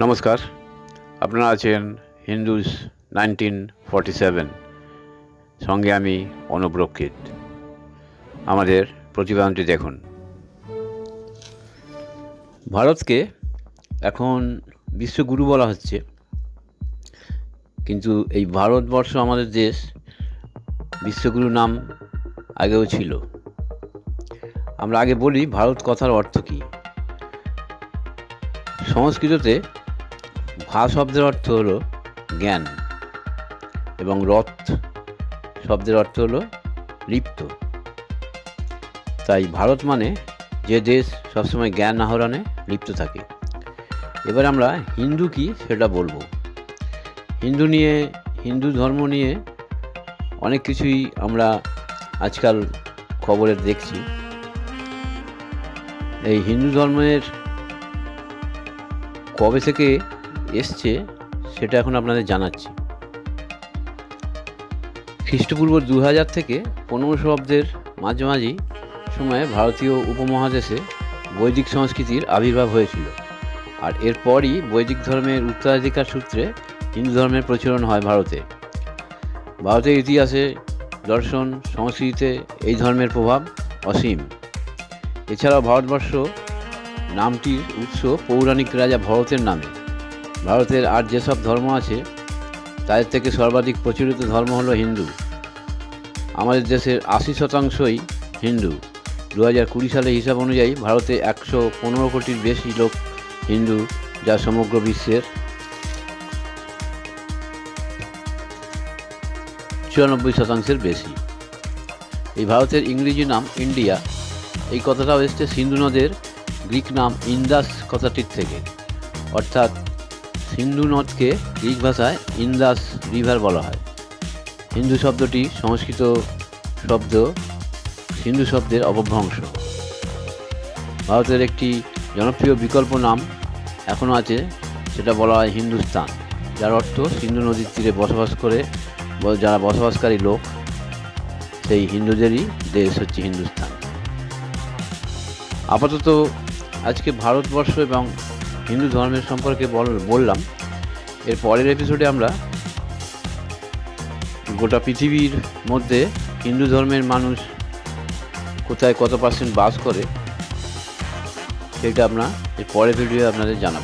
নমস্কার, আপনারা আছেন হিন্দুস নাইনটিন ফর্টি সেভেন। সঙ্গে আমি অনুব্রক্ষিত আমাদের প্রতিবেদনটি দেখুন। ভারতকে এখন বিশ্বগুরু বলা হচ্ছে। কিন্তু এই ভারতবর্ষ আমাদের দেশ বিশ্বগুরু নাম আগেও ছিল। আমরা আগে বলি ভারত কথার অর্থ কী? সংস্কৃততে ভা শব্দের অর্থ হলো জ্ঞান এবং রথ শব্দের অর্থ হলো লিপ্ত। তাই ভারত মানে যে দেশ সবসময় জ্ঞান আহরণে লিপ্ত থাকে। এবার আমরা হিন্দু কি সেটা বলব। হিন্দু নিয়ে, হিন্দু ধর্ম নিয়ে অনেক কিছুই আমরা আজকাল খবরে দেখছি। এই হিন্দু ধর্মের কবে থেকে এসছে, সেটা এখন আপনাদের জানাচ্ছি। খ্রিস্টপূর্ব দু হাজার থেকে পনেরোশো অব্দের মাঝামাঝি সময়ে ভারতীয় উপমহাদেশে বৈদিক সংস্কৃতির আবির্ভাব হয়েছিল। আর এরপরই বৈদিক ধর্মের উত্তরাধিকার সূত্রে হিন্দু ধর্মের প্রচলন হয় ভারতে। ভারতের ইতিহাসে দর্শন, সংস্কৃতিতে এই ধর্মের প্রভাব অসীম। এছাড়াও ভারতবর্ষ নামটির উৎস পৌরাণিক রাজা ভরতের নামে। ভারতের আর যেসব ধর্ম আছে, তাদের থেকে সর্বাধিক প্রচলিত ধর্ম হলো হিন্দু। আমাদের দেশের আশি শতাংশই হিন্দু। দু হাজার কুড়ি সালের হিসাব অনুযায়ী ভারতে একশো পনেরো কোটির বেশি লোক হিন্দু, যা সমগ্র বিশ্বের চুরানব্বই শতাংশের বেশি। এই ভারতের ইংরেজি নাম ইন্ডিয়া। এই কথাটাও এসছে সিন্ধু নদের গ্রিক নাম ইন্দাস কথাটির থেকে। অর্থাৎ সিন্ধু নদকে গ্রিক ভাষায় ইন্দাস রিভার বলা হয়। হিন্দু শব্দটি সংস্কৃত শব্দ, সিন্ধু শব্দের অপভ্রংশ। ভারতের একটি জনপ্রিয় বিকল্প নাম এখনও আছে, সেটা বলা হয় হিন্দুস্তান। যার অর্থ সিন্ধু নদীর তীরে বসবাস করে যারা বসবাসকারী লোক, সেই হিন্দুদেরই দেশ হচ্ছে হিন্দুস্তান। আপাতত আজকে ভারতবর্ষ এবং হিন্দু ধর্মের সম্পর্কে বল- বললাম। এর পরের এপিসোডে আমরা গোটা পৃথিবীর মধ্যে হিন্দু ধর্মের মানুষ কোথায় কত পার্সেন্ট বাস করে, সেটা আমরা এর পরের ভিডিও আপনাদের জানাব।